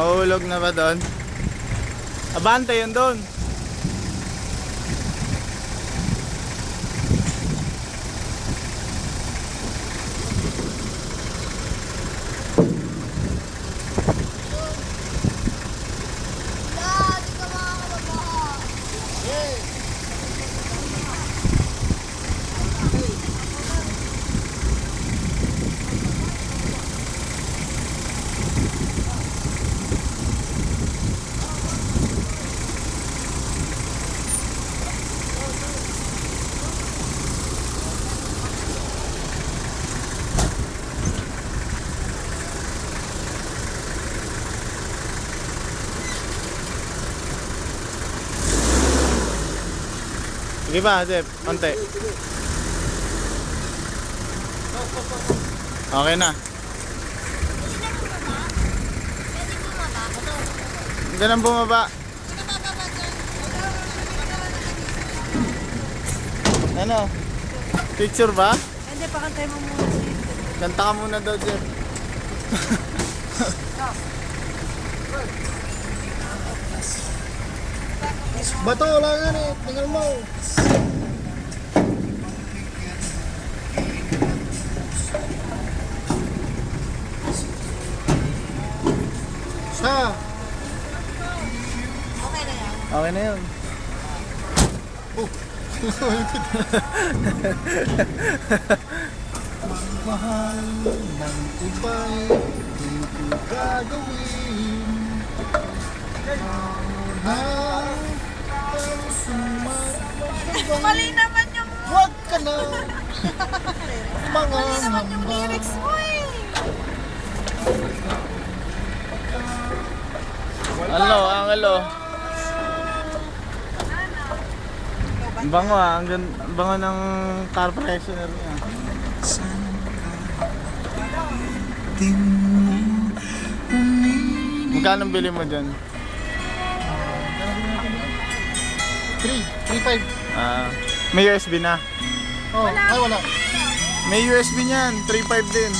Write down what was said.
Mahulog na ba doon? Abante yun doon. Sige ba, Jeff? Konti. Okay na. Bumaba? Pwede bumaba? Ano? Picture ba? Hindi, pakantay mo muna Kanta ka muna daw, Jeff. Bato, wala nga eh. Tingnan mo. Sa. Okay na yan. Okay na yun. Mahal ng iba'y di ko gagawin. Sumasabaw. Mali naman yung Huwag ka na. Mga naman yung lyrics mo eh. Ano, angelo. Ang bango ah, ang gan- ang bango ng car freshener niya. Magkano bili mo dyan? 3, 3, 5. Ah, may USB na. Oh, ay wala. May USB niyan, 3.5 din.